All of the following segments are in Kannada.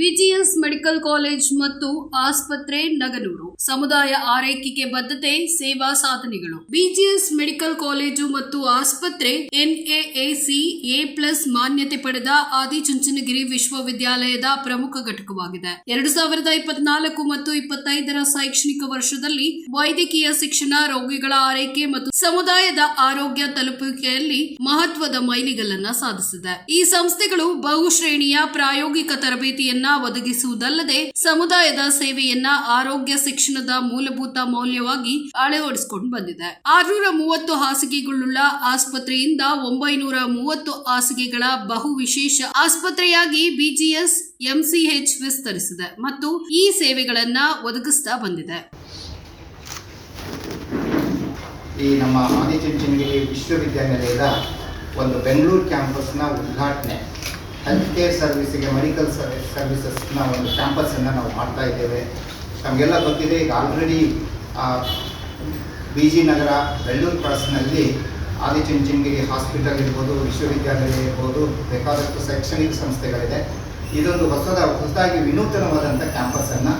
ಬಿಜಿಎಸ್ ಮೆಡಿಕಲ್ ಕಾಲೇಜ್ ಮತ್ತು ಆಸ್ಪತ್ರೆ ನಗನೂರು. ಸಮುದಾಯ ಆರೈಕೆಗೆ ಬದ್ಧತೆ, ಸೇವಾ ಸಾಧನೆಗಳು. ಬಿಜಿಎಸ್ ಮೆಡಿಕಲ್ ಕಾಲೇಜು ಮತ್ತು ಆಸ್ಪತ್ರೆ ಎನ್ಎಎಸಿ ಎ ಪ್ಲಸ್ ಮಾನ್ಯತೆ ಪಡೆದ ಆದಿಚುಂಚನಗಿರಿ ವಿಶ್ವವಿದ್ಯಾಲಯದ ಪ್ರಮುಖ ಘಟಕವಾಗಿದೆ. ಎರಡು ಸಾವಿರದ ಇಪ್ಪತ್ನಾಲ್ಕು ಮತ್ತು ಇಪ್ಪತ್ತೈದರ ಶೈಕ್ಷಣಿಕ ವರ್ಷದಲ್ಲಿ ವೈದ್ಯಕೀಯ ಶಿಕ್ಷಣ, ರೋಗಿಗಳ ಆರೈಕೆ ಮತ್ತು ಸಮುದಾಯದ ಆರೋಗ್ಯ ತಲುಪುವಿಕೆಯಲ್ಲಿ ಮಹತ್ವದ ಮೈಲಿಗಲ್ಲನ್ನ ಸಾಧಿಸಿದೆ. ಈ ಸಂಸ್ಥೆಗಳು ಬಹುಶ್ರೇಣಿಯ ಪ್ರಾಯೋಗಿಕ ತರಬೇತಿಯನ್ನ ಒದಗಿಸುವುದಲ್ಲದೆ ಸಮುದಾಯದ ಸೇವೆಯನ್ನ ಆರೋಗ್ಯ ಶಿಕ್ಷಣದ ಮೂಲಭೂತ ಮೌಲ್ಯವಾಗಿ ಅಳವಡಿಸಿಕೊಂಡು ಬಂದಿದೆ. ಆರ್ನೂರ ಮೂವತ್ತು ಹಾಸಿಗೆಗಳುಳ್ಳ ಆಸ್ಪತ್ರೆಯಿಂದ ಒಂಬೈನೂರ ಮೂವತ್ತು ಹಾಸಿಗೆಗಳ ಬಹು ವಿಶೇಷ ಆಸ್ಪತ್ರೆಯಾಗಿ ಬಿಜಿಎಸ್ ಎಂಸಿಎಚ್ ವಿಸ್ತರಿಸಿದೆ ಮತ್ತು ಈ ಸೇವೆಗಳನ್ನ ಒದಗಿಸ್ತಾ ಬಂದಿದೆ. ಈ ನಮ್ಮ ಆದಿಚುಂಚನಗಿರಿ ವಿಶ್ವವಿದ್ಯಾನಿಲಯದ ಒಂದು ಬೆಂಗಳೂರು ಕ್ಯಾಂಪಸ್ನ ಉದ್ಘಾಟನೆ ಹೆಲ್ತ್ ಕೇರ್ ಸರ್ವಿಸಿಗೆ ಮೆಡಿಕಲ್ ಸರ್ವಿಸ್ ಸರ್ವಿಸಸ್ನ ಒಂದು ಕ್ಯಾಂಪಸನ್ನು ನಾವು ಮಾಡ್ತಾ ಇದ್ದೇವೆ. ನಮಗೆಲ್ಲ ಗೊತ್ತಿದೆ, ಈಗ already B G Nagar Bellur ಕ್ರಾಸ್ನಲ್ಲಿ Adichunchanagiri hospital ಇರ್ಬೋದು, ವಿಶ್ವವಿದ್ಯಾಲಯ ಇರ್ಬೋದು, ಬೇಕಾದಷ್ಟು ಶೈಕ್ಷಣಿಕ ಸಂಸ್ಥೆಗಳಿದೆ. ಇದೊಂದು ಹೊಸದ, ಹೊಸದಾಗಿ ವಿನೂತನವಾದಂಥ ಕ್ಯಾಂಪಸನ್ನು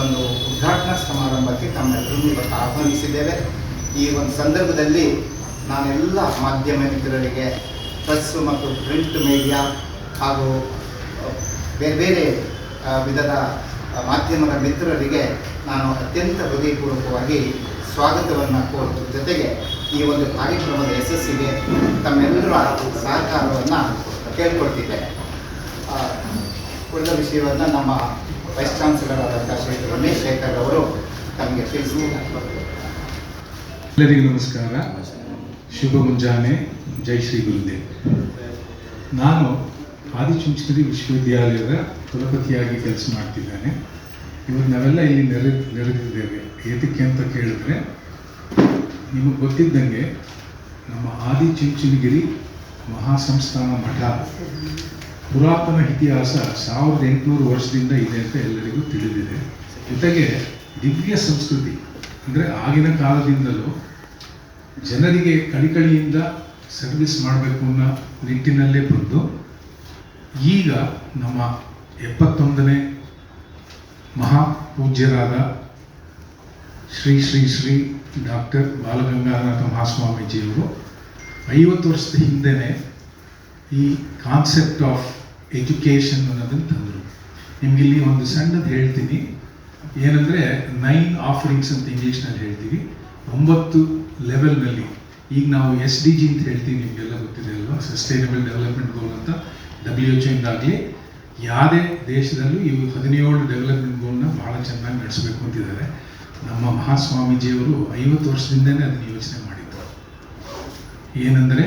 ಒಂದು ಉದ್ಘಾಟನಾ ಸಮಾರಂಭಕ್ಕೆ ತಮ್ಮೆಲ್ಲರೂ ಇವತ್ತು ಆಹ್ವಾನಿಸಿದ್ದೇವೆ. ಈ ಒಂದು ಸಂದರ್ಭದಲ್ಲಿ ನಾನೆಲ್ಲ ಮಾಧ್ಯಮ ಮಿತ್ರರಿಗೆ ಪ್ರೆಸ್ ಮತ್ತು ಪ್ರಿಂಟ್ ಮೀಡಿಯಾ ಹಾಗೂ ಬೇರೆ ಬೇರೆ ವಿಧದ ಮಾಧ್ಯಮದ ಮಿತ್ರರಿಗೆ ನಾನು ಅತ್ಯಂತ ಹೃದಯಪೂರ್ವಕವಾಗಿ ಸ್ವಾಗತವನ್ನು ಕೋರುವ ಜೊತೆಗೆ ಈ ಒಂದು ಕಾರ್ಯಕ್ರಮದ ಯಶಸ್ಸಿಗೆ ತಮ್ಮೆಲ್ಲರ ಸಹಕಾರವನ್ನು ಕೇಳ್ಕೊಳ್ತಿದ್ದೇನೆ ಉಳಿದ ವಿಷಯವನ್ನು ನಮ್ಮ ವೈಸ್ ಚಾನ್ಸಲರ್ ಆದಂಥ ಶ್ರೀ ರಮೇಶ್ ಶೇಖರ್ ಅವರು ತಮಗೆ ತಿಳಿಸಿ ಎಲ್ಲರಿಗೂ ನಮಸ್ಕಾರ. ಶುಭ ಮುಂಜಾನೆ. ಜೈ ಶ್ರೀ ಗುರುದೇವ್. ನಾನು ಆದಿಚುಂಚನಗಿರಿ ವಿಶ್ವವಿದ್ಯಾಲಯದ ಕುಲಪತಿಯಾಗಿ ಕೆಲಸ ಮಾಡ್ತಿದ್ದಾನೆ. ಇವತ್ತು ನಾವೆಲ್ಲ ಇಲ್ಲಿ ನೆರೆ, ನೆರೆದಿದ್ದೇವೆ. ಏತಕ್ಕೆ ಅಂತ ಕೇಳಿದ್ರೆ, ನಿಮಗೆ ಗೊತ್ತಿದ್ದಂಗೆ ನಮ್ಮ ಆದಿಚುಂಚನಗಿರಿ ಮಹಾಸಂಸ್ಥಾನ ಮಠ ಪುರಾತನ ಇತಿಹಾಸ ಸಾವಿರದ ಎಂಟುನೂರು ವರ್ಷದಿಂದ ಇದೆ ಅಂತ ಎಲ್ಲರಿಗೂ ತಿಳಿದಿದೆ. ಜೊತೆಗೆ ದಿವ್ಯ ಸಂಸ್ಕೃತಿ, ಅಂದರೆ ಆಗಿನ ಕಾಲದಿಂದಲೂ ಜನರಿಗೆ ಕಳಿಕಳಿಯಿಂದ ಸರ್ವಿಸ್ ಮಾಡಬೇಕು ಅನ್ನೋ ನಿಟ್ಟಿನಲ್ಲೇ ಬಂದು ಈಗ ನಮ್ಮ ಎಪ್ಪತ್ತೊಂದನೇ ಮಹಾಪೂಜ್ಯರಾದ ಶ್ರೀ ಶ್ರೀ ಶ್ರೀ ಡಾಕ್ಟರ್ ಬಾಲಗಂಗಾನಾಥ ಮಹಾಸ್ವಾಮೀಜಿಯವರು ಐವತ್ತು ವರ್ಷದ ಹಿಂದೆನೇ ಈ ಕಾನ್ಸೆಪ್ಟ್ ಆಫ್ ಎಜುಕೇಷನ್ ಅನ್ನೋದನ್ನು ತಂದರು. ನಿಮ್ಗೆ ಇಲ್ಲಿ ಒಂದು ಸಣ್ಣದು ಹೇಳ್ತೀನಿ. ಏನಂದರೆ ನೈನ್ ಆಫರಿಂಗ್ಸ್ ಅಂತ ಇಂಗ್ಲೀಷ್ನಲ್ಲಿ ಹೇಳ್ತೀವಿ. ಒಂಬತ್ತು ಲೆವೆಲ್ನಲ್ಲಿ. ಈಗ ನಾವು ಎಸ್ ಡಿ ಜಿ ಅಂತ ಹೇಳ್ತೀವಿ, ನಿಮಗೆಲ್ಲ ಗೊತ್ತಿದೆ ಅಲ್ವಾ? ಸಸ್ಟೈನಬಲ್ ಡೆವಲಪ್ಮೆಂಟ್ ಗೋಲ್ ಅಂತ. ಡಬ್ಲ್ಯೂ ಎಚ್ ಇಂದಾಗಲಿ ಯಾವುದೇ ದೇಶದಲ್ಲೂ ಇವು ಹದಿನೇಳು ಡೆವಲಪ್ಮೆಂಟ್ ಗೋಲ್ನ ಭಾಳ ಚೆನ್ನಾಗಿ ನಡೆಸಬೇಕು ಅಂತಿದ್ದಾರೆ. ನಮ್ಮ ಮಹಾಸ್ವಾಮೀಜಿಯವರು ಐವತ್ತು ವರ್ಷದಿಂದನೇ ಅದನ್ನು ಯೋಚನೆ ಮಾಡಿದ್ದರು ಏನಂದರೆ,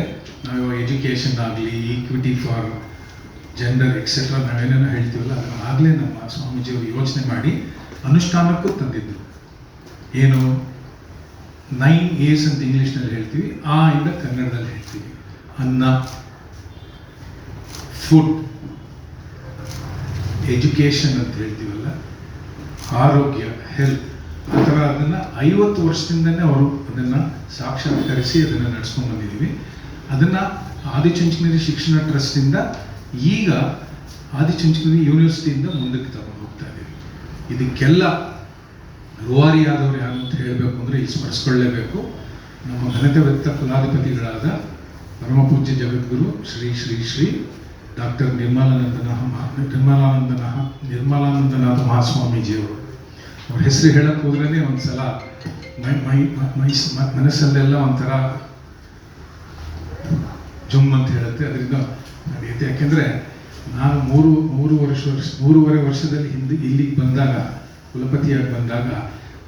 ನಾವು ಎಜುಕೇಷನ್ ಆಗಲಿ ಈಕ್ವಿಟಿ ಫಾರ್ ಜೆಂಡರ್ ಎಕ್ಸೆಟ್ರಾ ನಾವೇನೇನೋ ಹೇಳ್ತೀವಲ್ಲ, ಅದನ್ನು ಆಗಲೇ ನಮ್ಮ ಸ್ವಾಮೀಜಿಯವರು ಯೋಚನೆ ಮಾಡಿ ಅನುಷ್ಠಾನಕ್ಕೂ ತಂದಿದ್ದರು ಏನು? ನೈನ್ ಏಸ್ ಅಂತ ಇಂಗ್ಲೀಷ್ನಲ್ಲಿ ಹೇಳ್ತೀವಿ, ಆ ಇಂದ ಕನ್ನಡದಲ್ಲಿ ಹೇಳ್ತೀವಿ. ಅನ್ನ ಫುಡ್ ಎಜುಕೇಷನ್ ಅಂತ ಹೇಳ್ತೀವಲ್ಲ, ಆರೋಗ್ಯ ಹೆಲ್ತ್ ಆ ಥರ ಅದನ್ನು ಐವತ್ತು ವರ್ಷದಿಂದನೇ ಅವರು ಅದನ್ನು ಸಾಕ್ಷಾತ್ಕರಿಸಿ ಅದನ್ನು ನಡೆಸ್ಕೊಂಡು ಬಂದಿದ್ದೀವಿ. ಅದನ್ನು ಆದಿಚುಂಚನಗಿರಿ ಶಿಕ್ಷಣ ಟ್ರಸ್ಟಿಂದ ಈಗ ಆದಿಚುಂಚನಗಿರಿ ಯೂನಿವರ್ಸಿಟಿಯಿಂದ ಮುಂದಕ್ಕೆ ತಗೊಂಡು ಹೋಗ್ತಾ ಇದ್ದೀವಿ. ಇದಕ್ಕೆಲ್ಲ ರೂವಾರಿಯಾದವರು ಯಾರು ಅಂತ ಹೇಳಬೇಕು ಅಂದರೆ ಇಲ್ಲಿ ಸ್ಮರಿಸ್ಕೊಳ್ಳೇಬೇಕು ನಮ್ಮ ಘನತೆವೆತ್ತ ಕುಲಾಧಿಪತಿಗಳಾದ ಪರಮಪೂಜ್ಯ ಜಗದ್ಗುರು ಶ್ರೀ ಶ್ರೀ ಶ್ರೀ ಡಾಕ್ಟರ್ ನಿರ್ಮಲಾನಂದನ ನಿರ್ಮಲಾನಂದನ ನಿರ್ಮಲಾನಂದನಾಥ ಮಹಾಸ್ವಾಮೀಜಿಯವರು. ಅವ್ರ ಹೆಸರು ಹೇಳಕ್ಕೆ ಹೋದ್ರೇ ಒಂದು ಸಲ ಮೈ ಮೈ ಮೈ ಮನಸ್ಸಲ್ಲೆಲ್ಲ ಒಂಥರ ಜುಮ್ ಅಂತ ಹೇಳುತ್ತೆ. ಅದರಿಂದ ನಡೆಯುತ್ತೆ ಯಾಕೆಂದರೆ ನಾನು ಮೂರು ಮೂರು ವರ್ಷ ವರ್ಷ ಮೂರುವರೆ ವರ್ಷದಲ್ಲಿ ಹಿಂದೆ ಇಲ್ಲಿಗೆ ಬಂದಾಗ, ಕುಲಪತಿಯಾಗಿ ಬಂದಾಗ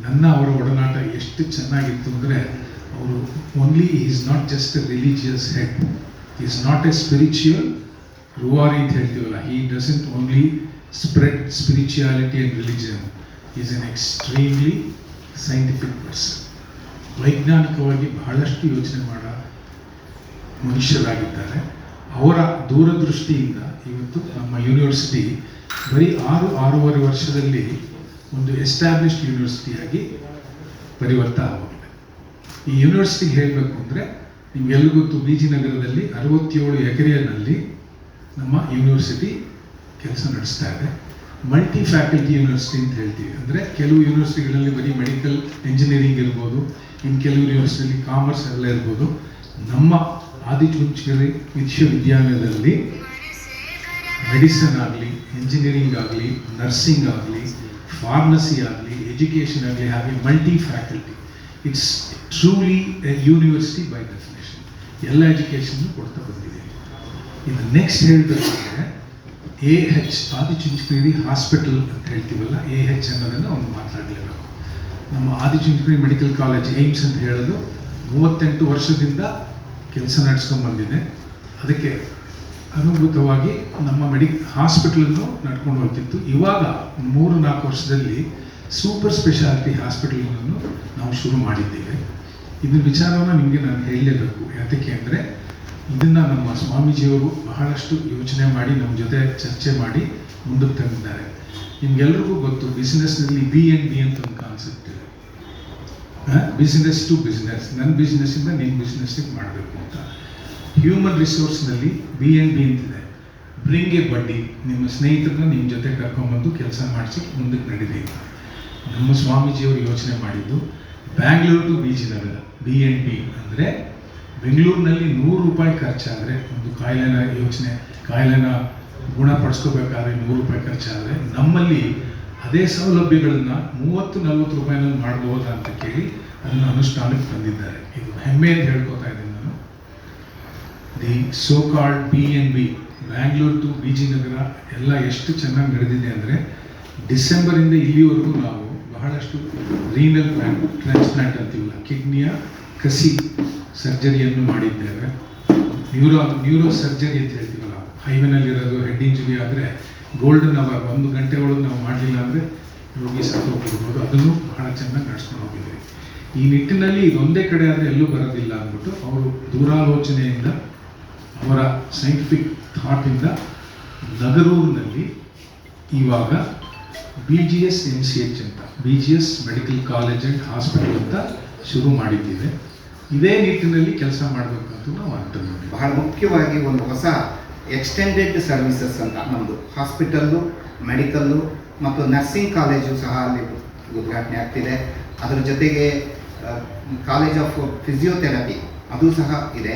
ನನ್ನ ಅವರ ಒಡನಾಟ ಎಷ್ಟು ಚೆನ್ನಾಗಿತ್ತು ಅಂದರೆ ಅವರು only is not just a religious head is not a spiritual ರೂವಾರಿ ಅಂತ ಹೇಳ್ತೀವಲ್ಲ he doesn't only spread spirituality and religion is an extremely scientific person ವೈಜ್ಞಾನಿಕವಾಗಿ ಬಹಳಷ್ಟು ಯೋಚನೆ ಮಾಡೋ ಮನುಷ್ಯರಾಗಿದ್ದಾರೆ. ಅವರ ದೂರದೃಷ್ಟಿಯಿಂದ ಇವತ್ತು ನಮ್ಮ ಯೂನಿವರ್ಸಿಟಿ ಬರೀ ಆರು, ಆರೂವರೆ ವರ್ಷದಲ್ಲಿ ಒಂದು ಎಸ್ಟಾಬ್ಲಿಷ್ಡ್ ಯೂನಿವರ್ಸಿಟಿಯಾಗಿ ಪರಿವರ್ತನೆ ಆಗಿದೆ ಈ ಯೂನಿವರ್ಸಿಟಿಗೆ ಹೇಳಬೇಕು ಅಂದರೆ ನಿಮಗೆಲ್ಲ ಗೊತ್ತು ಬಿ ಜಿ ನಗರದಲ್ಲಿ ಅರವತ್ತೇಳು ಎಕರೆಯಲ್ಲಿ ನಮ್ಮ ಯೂನಿವರ್ಸಿಟಿ ಕೆಲಸ ನಡೆಸ್ತಾ ಇದೆ. ಮಲ್ಟಿ ಫ್ಯಾಕಲ್ಟಿ ಯೂನಿವರ್ಸಿಟಿ ಅಂತ ಹೇಳ್ತೀವಿ. ಅಂದರೆ ಕೆಲವು ಯೂನಿವರ್ಸಿಟಿಗಳಲ್ಲಿ ಬರೀ ಮೆಡಿಕಲ್ ಇಂಜಿನಿಯರಿಂಗ್ ಇರ್ಬೋದು ಇನ್ನು ಕೆಲವು ಯೂನಿವರ್ಸಿಟಿಯಲ್ಲಿ ಕಾಮರ್ಸ್ ಎಲ್ಲ ಇರ್ಬೋದು. ನಮ್ಮ ಆದಿಚುಂಚನಗಿರಿ ವಿಶ್ವವಿದ್ಯಾಲಯದಲ್ಲಿ ಮೆಡಿಸನ್ ಆಗಲಿ ಇಂಜಿನಿಯರಿಂಗ್ ಆಗಲಿ ನರ್ಸಿಂಗ್ ಆಗಲಿ ಫಾರ್ಮಸಿ ಆಗಲಿ ಎಜುಕೇಷನ್ ಆಗಲಿ ಹಾಗೆ multi faculty it's truly a university by definition ಎಲ್ಲ ಎಜುಕೇಷನ್ ಕೊಡ್ತಾ ಬಂದಿದೆ. ಇನ್ನು ನೆಕ್ಸ್ಟ್ ಹೇಳಬೇಕಂದ್ರೆ ಎ ಹೆಚ್ ಆದಿಚುಂಚನಗಿರಿ ಹಾಸ್ಪಿಟಲ್ ಅಂತ ಹೇಳ್ತೀವಲ್ಲ ಎ ಹೆಚ್ ಅನ್ನೋದನ್ನು ಅವ್ನು ಮಾತಾಡಲೇಬೇಕು. ನಮ್ಮ ಆದಿಚುಂಚನಗಿರಿ ಮೆಡಿಕಲ್ ಕಾಲೇಜ್ ಏಮ್ಸ್ ಅಂತ ಹೇಳೋದು ಮೂವತ್ತೆಂಟು ವರ್ಷದಿಂದ ಕೆಲಸ ನಡೆಸ್ಕೊಂಡು ಬಂದಿದೆ. ಅದಕ್ಕೆ ಅನುಭೂತವಾಗಿ ನಮ್ಮ ಮೆಡಿ ಹಾಸ್ಪಿಟಲನ್ನು ನಡ್ಕೊಂಡು ಹೋಗ್ತಿತ್ತು. ಇವಾಗ ಮೂರು ನಾಲ್ಕು ವರ್ಷದಲ್ಲಿ ಸೂಪರ್ ಸ್ಪೆಷಾಲಿಟಿ ಹಾಸ್ಪಿಟಲ್ಗಳನ್ನು ನಾವು ಶುರು ಮಾಡಿದ್ದೇವೆ. ಇದ್ರ ವಿಚಾರವನ್ನು ನಿಮಗೆ ನಾನು ಹೇಳಲೇಬೇಕು. ಯಾತಕ್ಕೆ ಅಂದರೆ ಇದನ್ನು ನಮ್ಮ ಸ್ವಾಮೀಜಿಯವರು ಬಹಳಷ್ಟು ಯೋಚನೆ ಮಾಡಿ, ನಮ್ಮ ಜೊತೆ ಚರ್ಚೆ ಮಾಡಿ ಮುಂದಕ್ಕೆ ತಂದಿದ್ದಾರೆ. ನಿಮ್ಗೆಲ್ರಿಗೂ ಗೊತ್ತು ಬಿಸ್ನೆಸ್ನಲ್ಲಿ ಬಿ ಎನ್ ಬಿ ಅಂತ ಒಂದು ಕಾನ್ಸೆಪ್ಟ್ ಇದೆ. ಬಿಸ್ನೆಸ್ ಟು ಬಿಸ್ನೆಸ್ ನನ್ನ ಬಿಸ್ನೆಸ್ಸಿಂದ ನೀನು ಬಿಸ್ನೆಸ್ಸಿಗೆ ಮಾಡಬೇಕು ಅಂತ. ಹ್ಯೂಮನ್ ರಿಸೋರ್ಸ್ನಲ್ಲಿ ಬಿ ಎನ್ ಬಿ ಅಂತಿದೆ. ಎ ಬಡ್ಡಿ ನಿಮ್ಮ ಸ್ನೇಹಿತರನ್ನ ನಿಮ್ಮ ಜೊತೆ ಕರ್ಕೊಂಬಂದು ಕೆಲಸ ಮಾಡಿಸಿ ಮುಂದಕ್ಕೆ ಅಂತ. ನಮ್ಮ ಸ್ವಾಮೀಜಿಯವರು ಯೋಚನೆ ಮಾಡಿದ್ದು ಬ್ಯಾಂಗ್ಳೂರು ಟು ಬೀಜಿನಗರ ಬಿ ಎನ್ ಬಿ ಅಂದರೆ ಬೆಂಗಳೂರಿನಲ್ಲಿ ನೂರು ರೂಪಾಯಿ ಖರ್ಚಾದರೆ, ಒಂದು ಕಾಯಿಲೆನ ಯೋಚನೆ, ಕಾಯಿಲೆನ ಗುಣಪಡಿಸ್ಕೋಬೇಕಾದ್ರೆ ನೂರು ರೂಪಾಯಿ ಖರ್ಚಾದರೆ, ನಮ್ಮಲ್ಲಿ ಅದೇ ಸೌಲಭ್ಯಗಳನ್ನು ಮೂವತ್ತು, ನಲ್ವತ್ತು ರೂಪಾಯಿನಲ್ಲಿ ಮಾಡ್ಬೋದಾ ಅಂತ ಕೇಳಿ ಅದನ್ನು ಅನುಷ್ಠಾನಕ್ಕೆ ತಂದಿದ್ದಾರೆ. ಇದು ಹೆಮ್ಮೆ ಅಂತ ಹೇಳ್ಕೊತಾ ಇದ್ದೀನಿ ನಾನು. The so called P N B Bangalore to Nagara, ಎಲ್ಲ ಎಷ್ಟು ಚೆನ್ನಾಗಿ ನಡೆದಿದೆ ಅಂದರೆ ಡಿಸೆಂಬರಿಂದ ಇಲ್ಲಿವರೆಗೂ ನಾವು ಬಹಳಷ್ಟು ರೀನಲ್ ಟ್ರಾನ್ಸ್ಪ್ಲಾಂಟ್ ಅಂತೀವಲ್ಲ, ಕಿಡ್ನಿಯ ಕಸಿ ಸರ್ಜರಿಯನ್ನು ಮಾಡಿದ್ದೇವೆ. ನ್ಯೂರೋ ನ್ಯೂರೋ ಸರ್ಜರಿ ಅಂತ ಹೇಳ್ತೀವಲ್ಲ ಹೈವೇನಲ್ಲಿರೋದು ಹೆಡ್ ಇಂಜುರಿ ಆದರೆ ಗೋಲ್ಡನ್ ಅವರ್ ಒಂದು ಗಂಟೆ ಒಳಗೆ ನಾವು ಮಾಡಲಿಲ್ಲ ಅಂದರೆ ರೋಗಿ ಸತ್ತು ಹೋಗಿರ್ಬೋದು ಅದನ್ನು ಬಹಳ ಚೆನ್ನಾಗಿ ನಡೆಸ್ಕೊಂಡು ಹೋಗಿದ್ದೀವಿ. ಈ ನಿಟ್ಟಿನಲ್ಲಿ ಇದೊಂದೇ ಕಡೆ ಆದರೆ ಎಲ್ಲೂ ಬರೋದಿಲ್ಲ ಅಂದ್ಬಿಟ್ಟು ಅವರು ದೂರಾಲೋಚನೆಯಿಂದ, ಅವರ ಸೈಂಟಿಫಿಕ್ ಥಾಟಿಂದ ನಗರೂರಿನಲ್ಲಿ ಇವಾಗ B G S M C H ಅಂತ B G S medical college and hospital ಅಂತ ಶುರು ಮಾಡಿದ್ದೇವೆ. ಇದೇ ನಿಟ್ಟಿನಲ್ಲಿ ಕೆಲಸ ಮಾಡಬೇಕಂತ ನಾವು ಅಂದ್ಕೊಂಡಿದ್ದೀವಿ ಬಹಳ ಮುಖ್ಯವಾಗಿ ಒಂದು ಹೊಸ ಎಕ್ಸ್ಟೆಂಡೆಡ್ ಸರ್ವಿಸಸ್ ಅಂತ ನಮ್ಮದು ಹಾಸ್ಪಿಟಲ್ಲು ಮೆಡಿಕಲ್ಲು ಮತ್ತು ನರ್ಸಿಂಗ್ ಕಾಲೇಜು ಸಹ ಅಲ್ಲಿ ಉದ್ಘಾಟನೆ ಆಗ್ತಿದೆ. ಅದರ ಜೊತೆಗೆ ಕಾಲೇಜ್ ಆಫ್ ಫಿಸಿಯೋಥೆರಪಿ ಅದು ಸಹ ಇದೆ.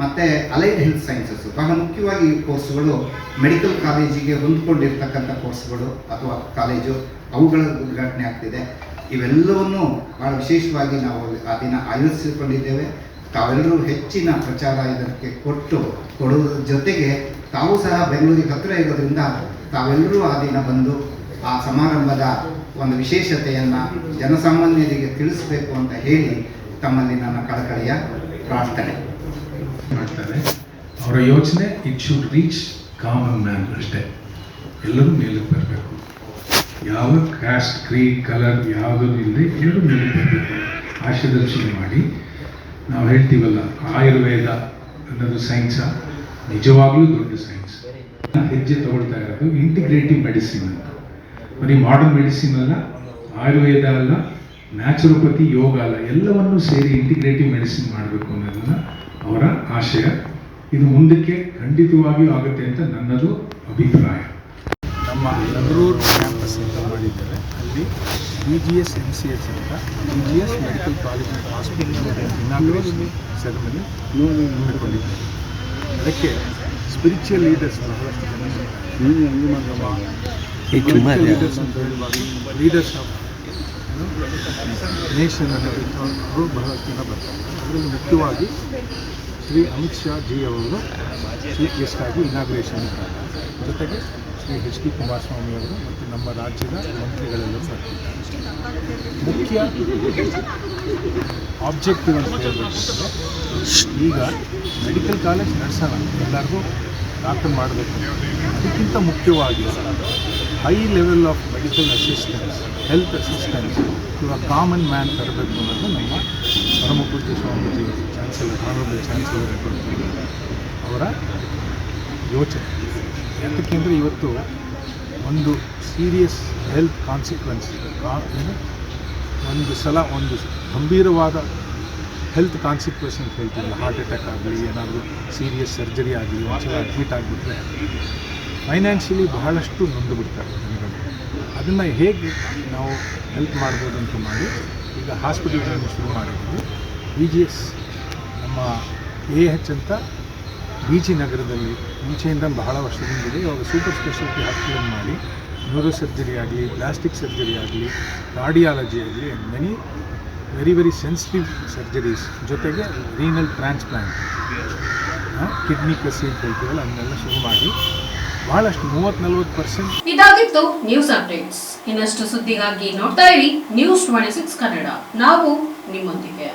ಮತ್ತು ಅಲೈಡ್ ಹೆಲ್ತ್ ಸೈನ್ಸಸ್ ಬಹಳ ಮುಖ್ಯವಾಗಿ ಈ ಕೋರ್ಸ್ಗಳು ಮೆಡಿಕಲ್ ಕಾಲೇಜಿಗೆ ಹೊಂದ್ಕೊಂಡಿರ್ತಕ್ಕಂಥ ಕೋರ್ಸ್ಗಳು ಅಥವಾ ಕಾಲೇಜು ಅವುಗಳ ಉದ್ಘಾಟನೆ ಆಗ್ತಿದೆ. ಇವೆಲ್ಲವನ್ನು ಬಹಳ ವಿಶೇಷವಾಗಿ ನಾವು ಆ ದಿನ ಆಯೋಜಿಸಿಕೊಂಡಿದ್ದೇವೆ. ತಾವೆಲ್ಲರೂ ಹೆಚ್ಚಿನ ಪ್ರಚಾರ ಇದಕ್ಕೆ ಕೊಟ್ಟು ಕೊಡೋದ್ರ ಜೊತೆಗೆ ತಾವು ಸಹ ಬೆಂಗಳೂರಿಗೆ ಹತ್ತಿರ ಇರೋದ್ರಿಂದ ತಾವೆಲ್ಲರೂ ಆ ದಿನ ಬಂದು ಆ ಸಮಾರಂಭದ ಒಂದು ವಿಶೇಷತೆಯನ್ನು ಜನಸಾಮಾನ್ಯರಿಗೆ ತಿಳಿಸಬೇಕು ಅಂತ ಹೇಳಿ ತಮ್ಮಲ್ಲಿ ನನ್ನ ಕಳಕಳಿಯ ಪ್ರಾರ್ಥನೆ. ಮಾಡ್ತಾರೆ. ಅವರ ಯೋಚನೆ it should reach common man ಅಷ್ಟೇ. ಎಲ್ಲರೂ ಮೇಲಕ್ಕೆ ಬರಬೇಕು. ಯಾವ ಕ್ಯಾಸ್ಟ್ ಕ್ರೀ ಕಲರ್ ಯಾವುದೂ ಇಲ್ಲದೆ ಎರಡು ಆಶಯದರ್ಶನ ಮಾಡಿ. ನಾವು ಹೇಳ್ತೀವಲ್ಲ, ಆಯುರ್ವೇದ ಅನ್ನೋದು ಸೈನ್ಸ ನಿಜವಾಗ್ಲೂ ದೊಡ್ಡ ಸೈನ್ಸ್ ಹೆಜ್ಜೆ ತಗೊಳ್ತಾ ಇರೋದು ಇಂಟಿಗ್ರೇಟಿವ್ ಮೆಡಿಸಿನ್ ಅಂತ. ಬರೀ ಮಾಡರ್ನ್ ಮೆಡಿಸಿನ್ ಅಲ್ಲ, ಆಯುರ್ವೇದ ಅಲ್ಲ ನ್ಯಾಚುರೋಪತಿ ಯೋಗ ಅಲ್ಲ, ಎಲ್ಲವನ್ನೂ ಸೇರಿ ಇಂಟಿಗ್ರೇಟಿವ್ ಮೆಡಿಸಿನ್ ಮಾಡಬೇಕು ಅನ್ನೋದನ್ನ ಅವರ ಆಶಯ. ಇದು ಮುಂದಕ್ಕೆ ಖಂಡಿತವಾಗಿಯೂ ಆಗುತ್ತೆ ಅಂತ ನನ್ನದು ಅಭಿಪ್ರಾಯ. ನಮ್ಮ ನಗರೂರು ಕ್ಯಾಂಪಸ್ ಅಂತ ಮಾಡಿದ್ದಾರೆ. ಅಲ್ಲಿ B G S M C S ಅಂತ B G S medical college hospital inauguration ceremony ಹಮ್ಮಿಕೊಂಡಿದ್ದೇವೆ ಅದಕ್ಕೆ ಸ್ಪಿರಿಚುವಲ್ ಲೀಡರ್ಸ್ ಬಹಳಷ್ಟು ಜನ ಲೀಡರ್ಸ್ ಅಂತ ಹೇಳುವಾಗ ಲೀಡರ್ಸ್ ಆಫ್ ನೇಷನ್ ಅವರು ಬಹಳಷ್ಟು ಜನ ಬರ್ತಾರೆ. ಅದರಲ್ಲಿ ಮುಖ್ಯವಾಗಿ ಶ್ರೀ ಅಮಿತ್ ಶಾ ಜಿ ಅವರು ಚೀಫ್ ಗೆಸ್ಟ್ ಆಗಿ ಇನಾಗ್ರೇಷನ್ ಜೊತೆಗೆ ಶ್ರೀ ಎಚ್ ಡಿ ಕುಮಾರಸ್ವಾಮಿ ಅವರು ಮತ್ತು ನಮ್ಮ ರಾಜ್ಯದ ಮಂತ್ರಿಗಳೆಲ್ಲರೂ ಬರ್ತಿದ್ದಾರೆ ಮುಖ್ಯ ಆಬ್ಜೆಕ್ಟಿವ್ ಅಂತ ಹೇಳಬೇಕಂದ್ರೆ ಈಗ ಮೆಡಿಕಲ್ ಕಾಲೇಜ್ ನಡೆಸೋಣ. ಎಲ್ಲರಿಗೂ ಡಾಕ್ಟರ್ ಮಾಡಬೇಕು. ಅದಕ್ಕಿಂತ ಮುಖ್ಯವಾಗಿ high level of medical assistance health assistance to a common man ತರಬೇಕು ಅನ್ನೋದು ನಮ್ಮ ಪರಮಪೂಜ್ಯ ಸ್ವಾಮೀಜಿ ಚಾನ್ಸಲರ್ ಆನರಬಲ್ ಚಾನ್ಸಲರ್ ಅವರ ಯೋಚನೆ. ಯಾತಕ್ಕೆಂದರೆ ಇವತ್ತು ಒಂದು ಸೀರಿಯಸ್ ಹೆಲ್ತ್ ಕಾನ್ಸಿಕ್ವೆನ್ಸ್ ಏನು? ಒಂದು ಸಲ ಒಂದು ಗಂಭೀರವಾದ ಹೆಲ್ತ್ ಕಾನ್ಸಿಕ್ವೆನ್ಸ್ ಅಂತ ಹೇಳ್ತೀವಲ್ಲ ಹಾರ್ಟ್ ಅಟ್ಯಾಕ್ ಆಗಲಿ, ಏನಾದರೂ ಸೀರಿಯಸ್ ಸರ್ಜರಿ ಆಗಲಿ, ಒಂದ್ಸಲ ಅಡ್ಮಿಟ್ ಆಗಿಬಿಟ್ರೆ ಫೈನಾನ್ಷಿಯಲಿ ಬಹಳಷ್ಟು ನೊಂದು ಬಿಡ್ತಾರೆ ಜನಗಳು. ಅದನ್ನು ಹೇಗೆ ನಾವು ಹೆಲ್ಪ್ ಮಾಡ್ಬೋದು ಅಂತ ಮಾಡಿ ಈಗ ಹಾಸ್ಪಿಟಲ್ಗಳನ್ನು ಶುರು ಮಾಡಿದ್ವಿ ಬಿ ಜಿ ಎಸ್ ನಮ್ಮ ಎ ಎಚ್ ಅಂತ ಬಿ ಜಿ ನಗರದಲ್ಲಿ ಮುಂಚೆಯಿಂದ ಬಹಳ ವರ್ಷದಿಂದಿದೆ ಇವಾಗ ಸೂಪರ್ ಸ್ಪೆಷಾಲಿಟಿ ಹಾಸ್ಪಿಟಲ್ ಮಾಡಿ, ನ್ಯೂರೋ ಸರ್ಜರಿ ಆಗಲಿ, ಪ್ಲಾಸ್ಟಿಕ್ ಸರ್ಜರಿ ಆಗಲಿ, ಕಾರ್ಡಿಯಾಲಜಿ ಆಗಲಿ many very very sensitive surgeries ಜೊತೆಗೆ ರೀನಲ್ ಟ್ರಾನ್ಸ್ಪ್ಲಾಂಟ್ ಕಿಡ್ನಿ ಕಸಿ ಅಂತ ಹೇಳ್ತೀವಲ್ಲ, ಅದನ್ನೆಲ್ಲ ಶುರು ಮಾಡಿ ಬಹಳಷ್ಟು ಮೂವತ್ತು ನಲ್ವತ್ತು ಪರ್ಸೆಂಟ್ ಇದಾಗಿತ್ತು ನ್ಯೂಸ್ ಅಪ್ಡೇಟ್ಸ್ ಇನ್ನಷ್ಟು ಸುದ್ದಿಗಾಗಿ ನೋಡ್ತಾ ಇರಿ ನ್ಯೂಸ್ ಟ್ವೆಂಟಿ ಸಿಕ್ಸ್ ಕನ್ನಡ. ನಾವು ನಿಮ್ಮೊಂದಿಗೆ.